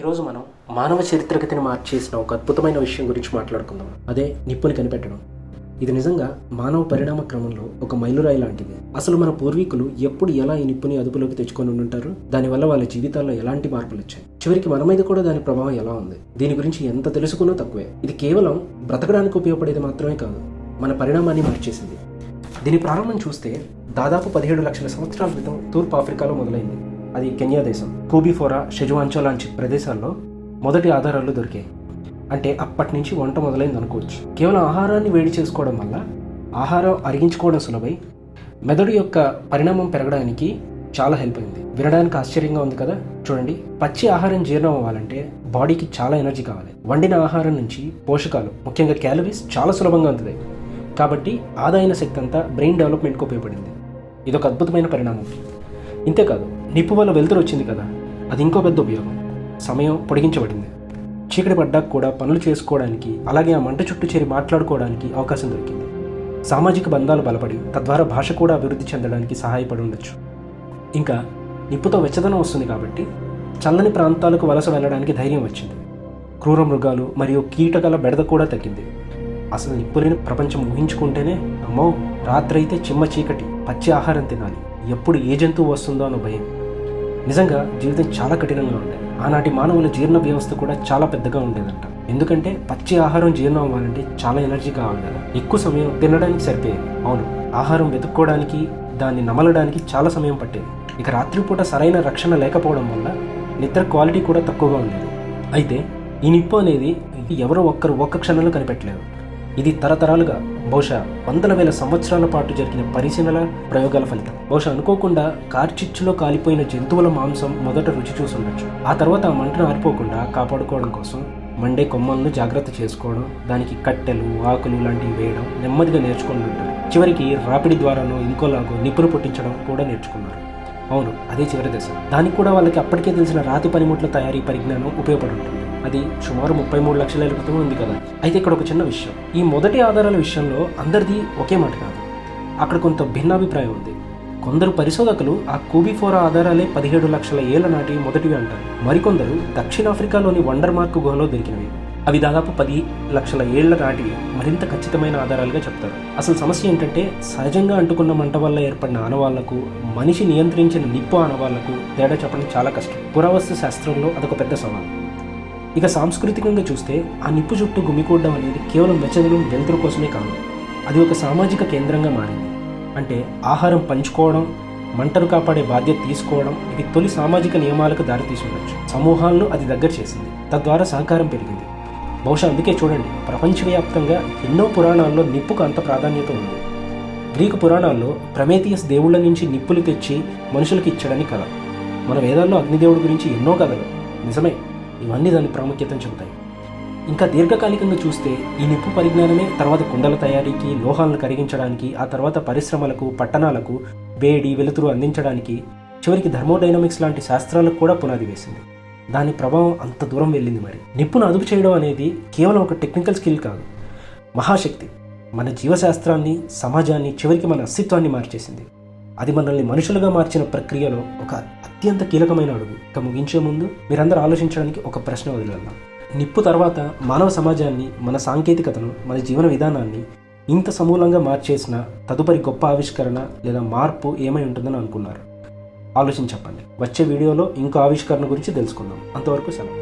ఈరోజు మనం మానవ చరిత్రగతిని మార్చేసిన ఒక అద్భుతమైన విషయం గురించి మాట్లాడుకుందాం. అదే నిప్పుని కనిపెట్టడం. ఇది నిజంగా మానవ పరిణామ క్రమంలో ఒక మైలురాయి లాంటిది. అసలు మన పూర్వీకులు ఎప్పుడు ఎలా ఈ నిప్పుని అదుపులోకి తెచ్చుకొని ఉంటారు దానివల్ల వాళ్ళ జీవితాల్లో ఎలాంటి మార్పులు వచ్చాయి? చివరికి మన మీద కూడా దాని ప్రభావం ఎలా ఉంది? దీని గురించి ఎంత తెలుసుకున్నా తక్కువే. ఇది కేవలం బ్రతకడానికి ఉపయోగపడేది మాత్రమే కాదు మన పరిణామాన్ని మార్చేసింది. దీని ప్రారంభం చూస్తే దాదాపు పదిహేడు లక్షల సంవత్సరాల క్రితం తూర్పు ఆఫ్రికాలో మొదలైంది. అది కెన్యా దేశం. కూబిఫోరా షెజువాంచో లాంటి ప్రదేశాల్లో మొదటి ఆధారాలు దొరికాయి. అంటే అప్పటి నుంచి వంట మొదలైంది అనుకోవచ్చు. కేవలం ఆహారాన్ని వేడి చేసుకోవడం వల్ల ఆహారం అరిగించుకోవడం సులభై మెదడు యొక్క పరిణామం పెరగడానికి చాలా హెల్ప్ అయింది. వినడానికి ఆశ్చర్యంగా ఉంది కదా? చూడండి పచ్చి ఆహారం జీర్ణం అవ్వాలంటే బాడీకి చాలా ఎనర్జీ కావాలి. వండిన ఆహారం నుంచి పోషకాలు ముఖ్యంగా క్యాలరీస్ చాలా సులభంగా అందుతాయి. కాబట్టి ఆదాయన శక్తి అంతా బ్రెయిన్ డెవలప్మెంట్కి ఉపయోగపడింది. ఇదొక అద్భుతమైన పరిణామం. ఇంతేకాదు నిప్పు వల్ల వెలుతురు వచ్చింది కదా. అది ఇంకో పెద్ద ఉపయోగం. సమయం పొడిగించబడింది. చీకటి పడ్డాక కూడా పనులు చేసుకోవడానికి అలాగే ఆ మంట చుట్టూ చేరి మాట్లాడుకోవడానికి అవకాశం దొరికింది. సామాజిక బంధాలు బలపడి తద్వారా భాష కూడా అభివృద్ధి చెందడానికి సహాయపడి ఉండొచ్చు. ఇంకా నిప్పుతో వెచ్చదనం వస్తుంది కాబట్టి చల్లని ప్రాంతాలకు వలస వెళ్ళడానికి ధైర్యం వచ్చింది. క్రూర మృగాలు మరియు కీటకాల బెడద కూడా తగ్గింది. అసలు నిప్పులేని ప్రపంచం ఊహించుకుంటేనే అమ్మో రాత్రైతే చిమ్మ చీకటి పచ్చి ఆహారం తినాలి. ఎప్పుడు ఏ జంతువు వస్తుందో అన్న భయం. నిజంగా జీవితం చాలా కఠినంగా ఉండేది ఆనాటి మానవుల జీర్ణ వ్యవస్థ కూడా చాలా పెద్దగా ఉండేదంట. ఎందుకంటే పచ్చి ఆహారం జీర్ణం అవ్వాలంటే చాలా ఎనర్జీ కావాలి కదా. ఎక్కువ సమయం తినడానికి సరిపోయేది. అవును ఆహారం వెతుక్కోవడానికి దాన్ని నమలడానికి చాలా సమయం పట్టేది. ఇక రాత్రిపూట సరైన రక్షణ లేకపోవడం వల్ల నిద్ర క్వాలిటీ కూడా తక్కువగా ఉండేది. అయితే ఈ నిప్పు అనేది ఎవరో ఒక్కరు ఒక్క క్షణంలో కనిపెట్టలేదు. ఇది తరతరాలుగా బహుశా వందల వేల సంవత్సరాల పాటు జరిగిన పరిశీలన ప్రయోగాల ఫలితం. బహుశా అనుకోకుండా కార్చిచ్చులో కాలిపోయిన జంతువుల మాంసం మొదట రుచి చూసుండొచ్చు ఆ తర్వాత ఆ మంటను ఆరిపోకుండా కాపాడుకోవడం కోసం మండే కొమ్మలను జాగ్రత్త చేసుకోవడం దానికి కట్టెలు ఆకులు లాంటివి వేయడం నెమ్మదిగా నేర్చుకుని ఉంటారు చివరికి రాపిడి ద్వారానో ఇంకోలాగో నిప్పులు పుట్టించడం కూడా నేర్చుకున్నారు. అవును అదే చివరి దశ. దానికి కూడా వాళ్ళకి అప్పటికే తెలిసిన రాతి పనిముట్ల తయారీ పరిజ్ఞానం ఉపయోగపడుతుంది. అది సుమారు ముప్పై మూడు లక్షల ఏళ్ళ క్రితం ఉంది కదా. అయితే ఇక్కడ ఒక చిన్న విషయం. ఈ మొదటి ఆధారాల విషయంలో అందరిది ఒకే మాట కాదు. అక్కడ కొంత భిన్నాభిప్రాయం ఉంది. కొందరు పరిశోధకులు ఆ కూబిఫోరా ఆధారాలే పదిహేడు లక్షల ఏళ్ళ నాటి మొదటివి అంటారు. మరికొందరు దక్షిణాఫ్రికాలోని వండర్ మార్క్ గుహలో దొరికినవి. అవి దాదాపు పది లక్షల ఏళ్ళ నాటివి. మరింత ఖచ్చితమైన ఆధారాలుగా చెప్తారు. అసలు సమస్య ఏంటంటే సహజంగా అంటుకున్న మంట వల్ల ఏర్పడిన ఆనవాళ్ళకు మనిషి నియంత్రించిన నిప్పు ఆనవాళ్ళకు తేడా చెప్పడం చాలా కష్టం. పురావస్తు శాస్త్రంలో అదొక పెద్ద సవాలు. ఇక సాంస్కృతికంగా చూస్తే ఆ నిప్పు చుట్టూ గుమికూడడం అనేది కేవలం వెచ్చదనం వెలుతురు కోసమే కాదు. అది ఒక సామాజిక కేంద్రంగా మారింది. అంటే ఆహారం పంచుకోవడం మంటను కాపాడే బాధ్యత తీసుకోవడం ఇవి తొలి సామాజిక నియమాలకు దారితీసి సమూహాలను అది దగ్గర చేసింది. తద్వారా సహకారం పెరిగింది. బహుశా అందుకే చూడండి ప్రపంచవ్యాప్తంగా ఎన్నో పురాణాల్లో నిప్పుకు అంత ప్రాధాన్యత ఉంది. గ్రీకు పురాణాల్లో ప్రమేతియస్ దేవుళ్ళ నుంచి నిప్పులు తెచ్చి మనుషులకు ఇచ్చాడని కథ. మన వేదాల్లో అగ్నిదేవుడి గురించి ఎన్నో కథలు. నిజమే. ఇవన్నీ దాని ప్రాముఖ్యతను చెబుతాయి. ఇంకా దీర్ఘకాలికంగా చూస్తే ఈ నిప్పు పరిజ్ఞానమే తర్వాత కుండల తయారీకి లోహాలను కరిగించడానికి ఆ తర్వాత పరిశ్రమలకు పట్టణాలకు వేడి వెలుతురు అందించడానికి చివరికి థర్మోడైనమిక్స్ లాంటి శాస్త్రాలకు కూడా పునాది వేసింది. దాని ప్రభావం అంత దూరం వెళ్ళింది మరి. నిప్పును అదుపు చేయడం అనేది కేవలం ఒక టెక్నికల్ స్కిల్ కాదు మహాశక్తి. మన జీవశాస్త్రాన్ని సమాజాన్ని చివరికి మన అస్తిత్వాన్ని మార్చేసింది. అది మనల్ని మనుషులుగా మార్చిన ప్రక్రియలో ఒక అత్యంత కీలకమైన అడుగు. ఇక ముగించే ముందు మీరందరూ ఆలోచించడానికి ఒక ప్రశ్న వదిలేద్దాం. నిప్పు తర్వాత మానవ సమాజాన్ని మన సాంకేతికతను మన జీవన విధానాన్ని ఇంత సమూలంగా మార్చేసిన తదుపరి గొప్ప ఆవిష్కరణ లేదా మార్పు ఏమై ఉంటుందని అనుకున్నారు. ఆలోచించి చెప్పండి. వచ్చే వీడియోలో ఇంకో ఆవిష్కరణ గురించి తెలుసుకుందాం. అంతవరకు సెలవు.